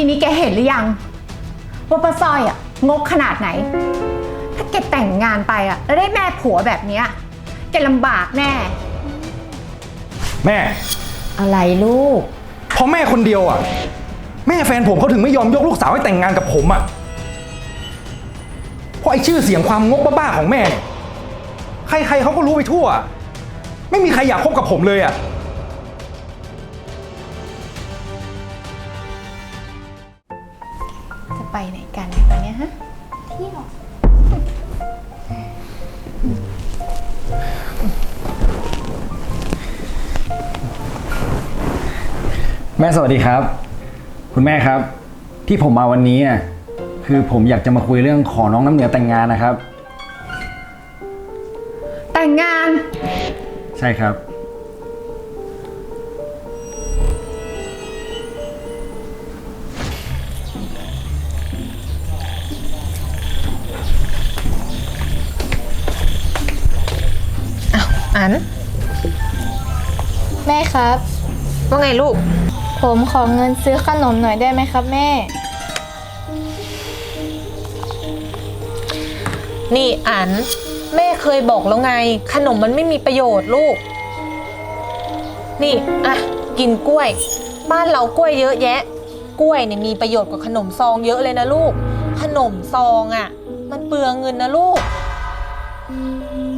ทีนี้แกเห็นหรือยัง ว่าป้าสร้อยอะงกขนาดไหน ถ้าแกแต่งงานไปอะแล้วได้แม่ผัวแบบเนี้ยแกลำบากแน่ แม่ อะไรลูก เพราะแม่คนเดียวอะ แม่แฟนผมเขาถึงไม่ยอมยกลูกสาวให้แต่งงานกับผมอะ เพราะไอ้ชื่อเสียงความงกบ้าๆของแม่เนี่ยใครๆเขาก็รู้ไปทั่ว ไม่มีใครอยากคบกับผมเลยอะ ไปไหนกันวันนี้ฮะ เที่ยว แม่สวัสดีครับ คุณแม่ครับ ที่ผมมาวันนี้อะคือผมอยากจะมาคุยเรื่องขอน้องน้ำเหนือแต่งงานนะครับ แต่งงาน ใช่ครับ แม่ครับ ว่าไงลูก ผมขอเงินซื้อขนมหน่อยได้ไหมครับ แม่ นี่อัน แม่เคยบอกแล้วไง ขนมมันไม่มีประโยชน์ลูก นี่อะกินกล้วย บ้านเรากล้วยเยอะแยะ กล้วยเนี่ยมีประโยชน์กว่าขนมซองเยอะเลยนะลูก ขนมซองอะ มันเปลืองเงินนะลูก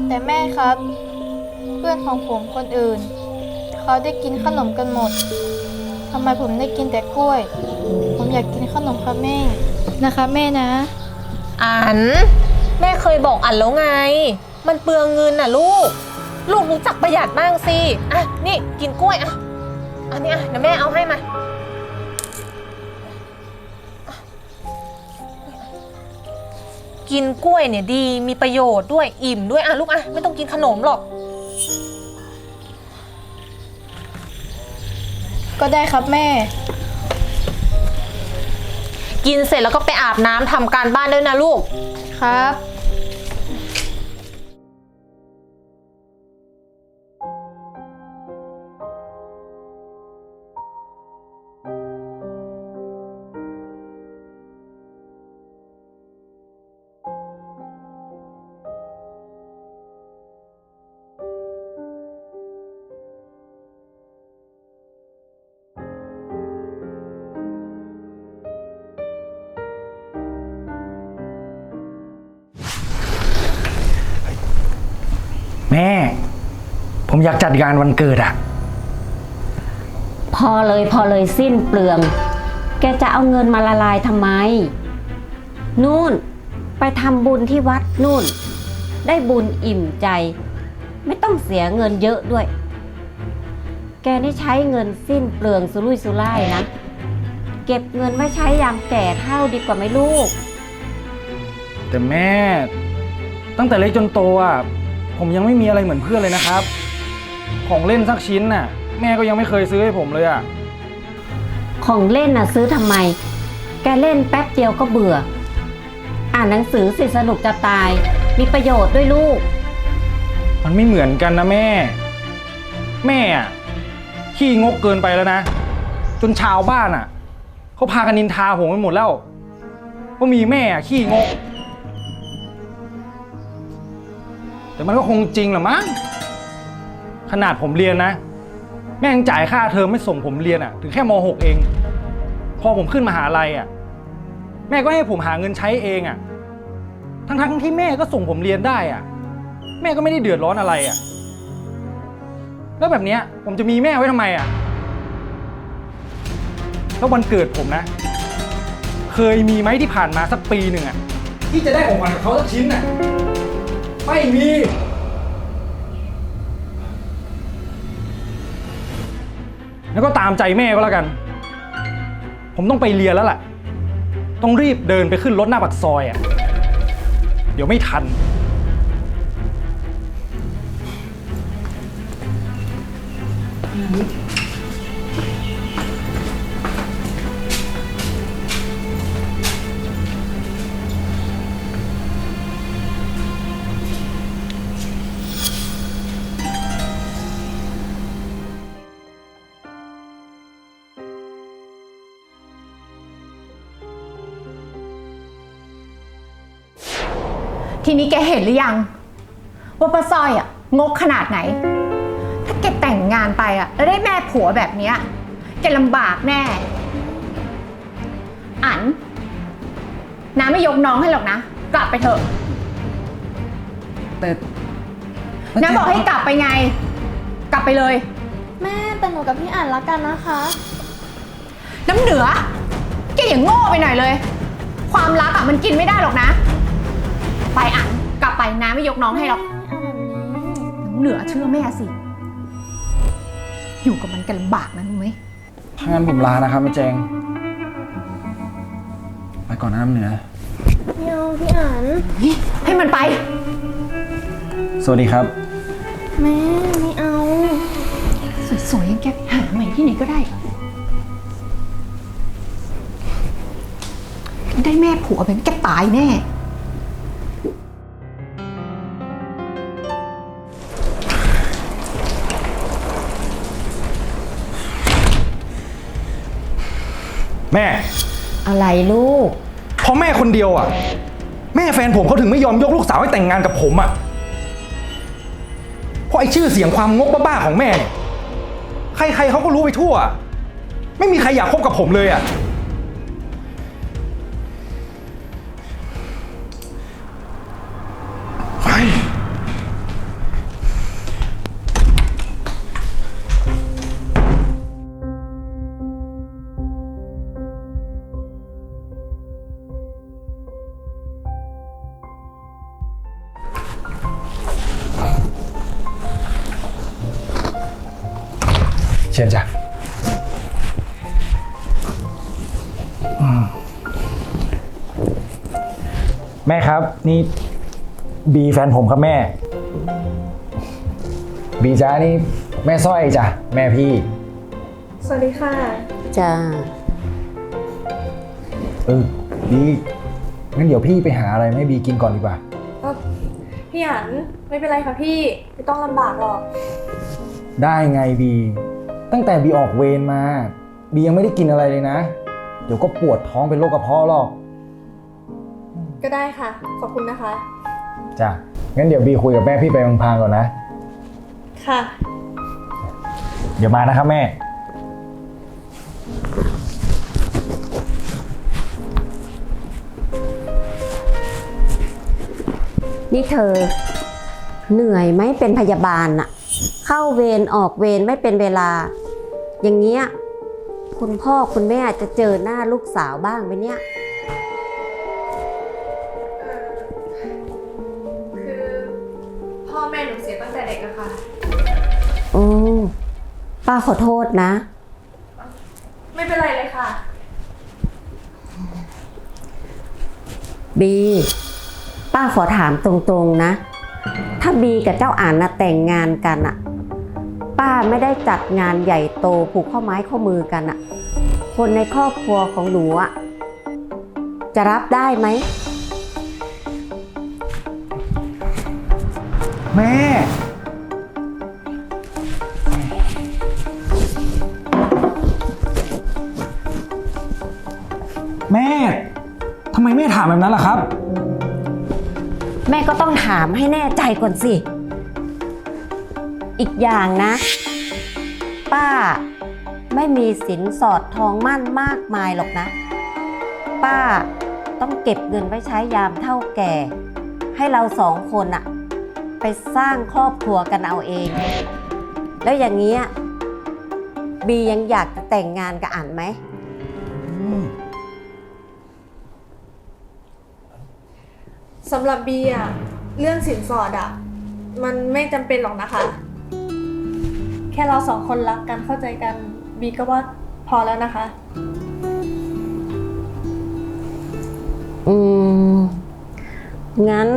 แต่แม่ครับ เพื่อนของผมคนอื่น เขาได้กินขนมกันหมดทำไมผมได้กินแต่กล้วย ผมอยากกินขนมครับแม่นะคะแม่นะ อัน แม่เคยบอกอันแล้วไง มันเปลืองเงินน่ะลูก ลูกรู้จักประหยัดบ้างสิ อะ นี่กินกล้วยอะอันนี้อะเดี๋ยวแม่เอาให้มากินกล้วยเนี่ยดีมีประโยชน์ด้วยอิ่มด้วยอะลูกอะไม่ต้องกินขนมหรอก ก็ได้ครับแม่ กินเสร็จแล้วก็ไปอาบน้ำทำการบ้านด้วยนะลูก ครับ แม่ ผมอยากจัดงานวันเกิดอะพอเลยพอเลยสิ้นเปลือง แกจะเอาเงินมาละลายทำไม นู่นไปทำบุญที่วัดนู่น ได้บุญอิ่มใจ ไม่ต้องเสียเงินเยอะด้วย แกนี่ใช้เงินสิ้นเปลืองสุรุ่ยสุร่ายนะ เก็บเงินไว้ใช้ยามแก่เท่าดีกว่าไหมลูก แต่แม่ ตั้งแต่เล็กจนโตอะ ผมยังไม่มีอะไรเหมือนเพื่อนเลยนะครับ ของเล่นสักชิ้นน่ะ แม่ก็ยังไม่เคยซื้อให้ผมเลยอะ ของเล่นน่ะซื้อทำไม แกเล่นแป๊บเดียวก็เบื่อ อ่านหนังสือสิสนุกจะตาย มีประโยชน์ด้วยลูก มันไม่เหมือนกันนะแม่ แม่อะขี้งกเกินไปแล้วนะ จนชาวบ้านอะเขาพากันนินทาผมไปหมดแล้วว่ามีแม่อะขี้งก แต่มันก็คงจริงแหละมั้ง ขนาดผมเรียนนะ แม่ยังจ่ายค่าเทอมไม่ส่งผมเรียนอะ ถึงแค่ม .6 เอง พอผมขึ้นมหาลัยอะ แม่ก็ให้ผมหาเงินใช้เองอะ ทั้งๆที่แม่ก็ส่งผมเรียนได้อะ แม่ก็ไม่ได้เดือดร้อนอะไรอะ่ะ แล้วแบบเนี้ยผมจะมีแม่ไว้ทำไมอะ่ะ แล้ววันเกิดผมนะ เคยมีไหมที่ผ่านมาสักปีหนึ่งอะ่ะ ที่จะได้ของขวัญกับเขาสักชิ้นน่ะ ไม่มี แล้วก็ตามใจแม่ก็แล้วกัน ผมต้องไปเรียนแล้วล่ะ ต้องรีบเดินไปขึ้นรถหน้าปากซอยอะ่ะ เดี๋ยวไม่ทัน ทีนี้แกเห็นหรือยัง ว่าป้าสร้อยอะงกขนาดไหน ถ้าแกแต่งงานไปอะแล้วได้แม่ผัวแบบเนี้ยแกลำบากแน่ อันน้าไม่ยกน้องให้หรอกนะ กลับไปเถอะ แต่น้าบอกให้กลับไปไง กลับไปเลย แม่แต่หนูกับพี่อ่านรักกันนะคะ น้ำเหนือ แกอย่างโง่ไปหน่อยเลย ความรักอะมันกินไม่ได้หรอกนะ ไปอะกลับไปน้าไม่ยกน้องให้หรอกเอาแบบนี้น้ำเหนือเชื่อแม่สิ อยู่กับมันกันลำบากนะรู้ไหมถ้างั้นผมลานะครับแม่แจง ไปก่อนนะน้ำเหนือ ไม่เอาพี่อ่านให้มันไป สวัสดีครับ แม่ไม่เอา สวยๆอย่างแกหาใหม่ที่ไหนก็ได้ ได้แม่ผัวแบบนี้แกตายแน่ แม่อะไรลูก เพราะแม่คนเดียวอะ แม่แฟนผมเขาถึงไม่ยอมยกลูกสาวให้แต่งงานกับผมอะเพราะไอ้ชื่อเสียงความงกบ้าๆของแม่เนี่ยใครๆเขาก็รู้ไปทั่ว ไม่มีใครอยากคบกับผมเลยอะ ชิญจ้ะอืมแม่ครับ นี่บีแฟนผมครับแม่ บีจ้านี่แม่สร้อยจ้ะแม่พี่ สวัสดีค่ะ จ้าเออบีงั้นเดี๋ยวพี่ไปหาอะไรมาให้บีกินก่อนดีกว่า พี่อ่านไม่เป็นไรค่ะพี่ ไม่ต้องลำบากหรอก ได้ไงบี ตั้งแต่บีออกเวรมา บียังไม่ได้กินอะไรเลยนะ เดี๋ยวก็ปวดท้องเป็นโรคกระเพาะหรอก ก็ได้ค่ะ ขอบคุณนะคะ จ้ะ งั้นเดี๋ยวบีคุยกับแม่พี่ไปพางๆก่อนนะ ค่ะ เดี๋ยวมานะครับแม่ นี่เธอ เหนื่อยไหมเป็นพยาบาลอะเข้าเวรออกเวรไม่เป็นเวลา อย่างเงี้ยคุณพ่อคุณแม่จะเจอหน้าลูกสาวบ้างไหมเนี่ย คือพ่อแม่หนูเสียตั้งแต่เด็กอะค่ะ โอ้ป้าขอโทษนะ ไม่เป็นไรเลยค่ะ บี ป้าขอถามตรงๆนะ ถ้าบีกับเจ้าอ่านนะแต่งงานกันอะ ป้าไม่ได้จัดงานใหญ่โตผูกข้อไม้ข้อมือกันอะคนในครอบครัวของหนูอะจะรับได้ไหม แม่ แม่ทำไมแม่ถามแบบนั้นล่ะครับ แม่ก็ต้องถามให้แน่ใจก่อนสิ อีกอย่างนะ ป้าไม่มีสินสอดทองมั่นมากมายหรอกนะ ป้าต้องเก็บเงินไว้ใช้ยามเท่าแก่ ให้เราสองคนอะไปสร้างครอบครัวกันเอาเอง แล้วอย่างเงี้ยบียังอยากจะแต่งงานกับอันไหม สำหรับบีอะเรื่องสินสอดอะมันไม่จำเป็นหรอกนะคะ ค่เราสองคนรักกันเข้าใจกันบีก็ว่าพอแล้วนะคะ อืม งั้น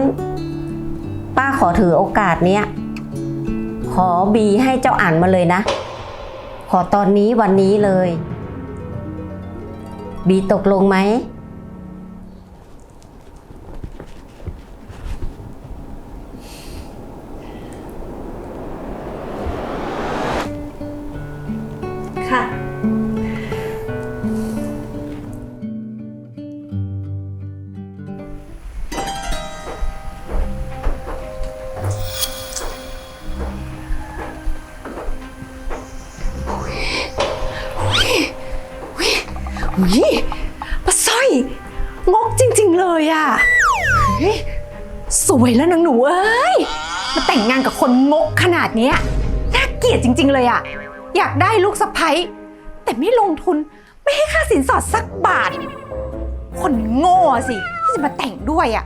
ป้าขอถือโอกาสเนี้ย ขอบีให้เจ้าอ่านมาเลยนะ ขอตอนนี้วันนี้เลย บีตกลงไหม ยป้าสร้อย งกจริง ๆ เลยอะเฮ้ยสวยแล้วนางหนูเอ้ย มาแต่งงานกับคนงกขนาดเนี้ยน่าเกลียดจริง ๆ เลยอะอยากได้ลูกสะใภ้แต่ไม่ลงทุนไม่ให้ค่าสินสอดสักบาท คนโง่สิ ที่จะมาแต่งด้วยอะ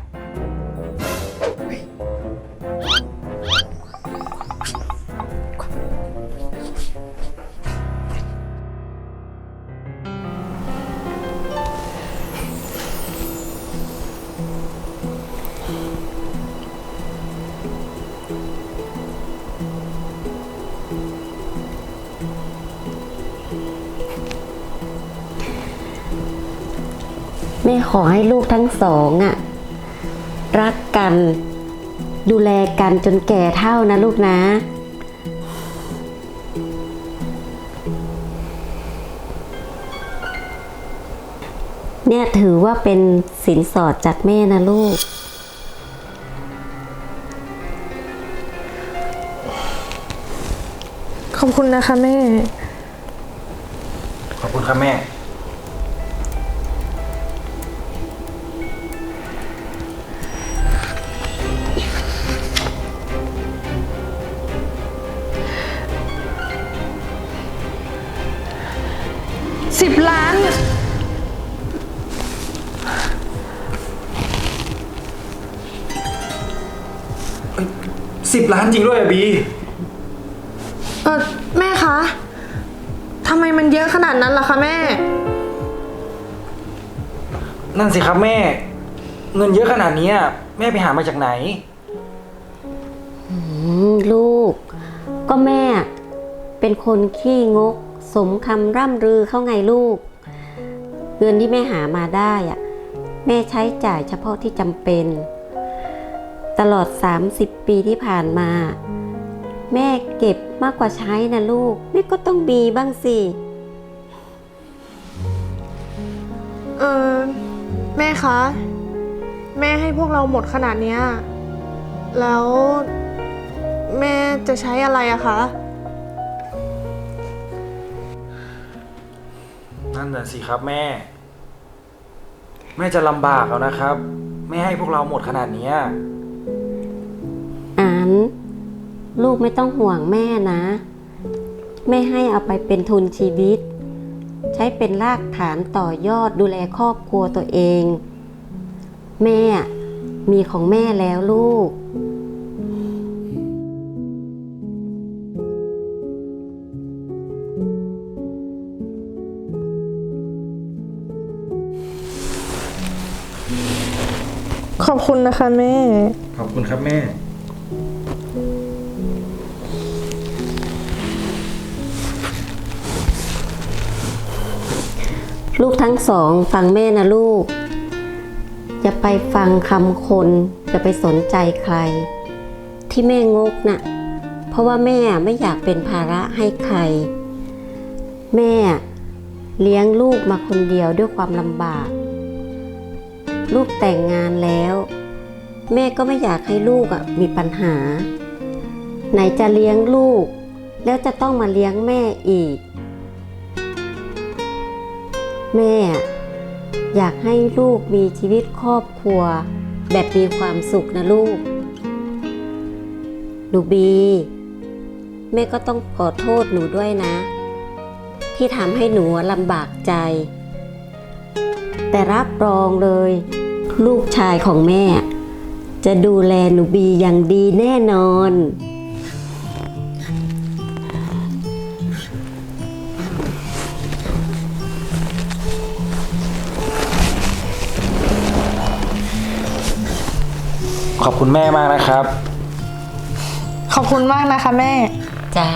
แม่ขอให้ลูกทั้งสองอะรักกัน ดูแลกันจนแก่เท่านะลูกนะ เนี่ยถือว่าเป็นสินสอดจากแม่นะลูก ขอบคุณนะคะแม่ ขอบคุณครับแม่ สิบล้านจริงด้วยอะบี เออแม่คะทำไมมันเยอะขนาดนั้นล่ะคะแม่ นั่นสิครับแม่ เงินเยอะขนาดนี้อะแม่ไปหามาจากไหน อืมลูก ก็แม่ เป็นคนขี้งก สมคำร่ำรือเข้าไงลูก เงินที่แม่หามาได้อะแม่ใช้จ่ายเฉพาะที่จำเป็น ตลอด 30 ปีที่ผ่านมา แม่เก็บมากกว่าใช้นะลูก แม่ก็ต้องมีบ้างสิ เออแม่คะ แม่ให้พวกเราหมดขนาดเนี้ยแล้วแม่จะใช้อะไรอะคะ นั่นน่ะสิครับแม่ แม่จะลำบากเอานะครับ ไม่ให้พวกเราหมดขนาดเนี้ย อันลูกไม่ต้องห่วงแม่นะ แม่ให้เอาไปเป็นทุนชีวิต ใช้เป็นรากฐานต่อยอดดูแลครอบครัวตัวเอง แม่มีของแม่แล้วลูกขอบคุณนะคะแม่ ขอบคุณครับแม่ ลูกทั้งสองฟังแม่นะลูก อย่าไปฟังคำคน อย่าไปสนใจใคร ที่แม่งกน่ะ เพราะว่าแม่ไม่อยากเป็นภาระให้ใคร แม่เลี้ยงลูกมาคนเดียวด้วยความลำบาก ลูกแต่งงานแล้ว แม่ก็ไม่อยากให้ลูกอะมีปัญหา ไหนจะเลี้ยงลูก แล้วจะต้องมาเลี้ยงแม่อีก แม่ อยากให้ลูกมีชีวิตครอบครัว แบบมีความสุขนะลูกหนูบี แม่ก็ต้องขอโทษหนูด้วยนะ ที่ทำให้หนูลำบากใจ แต่รับรองเลย ลูกชายของแม่ จะดูแลหนูบีอย่างดีแน่นอน ขอบคุณแม่มากนะครับ ขอบคุณมากนะคะแม่ จ้า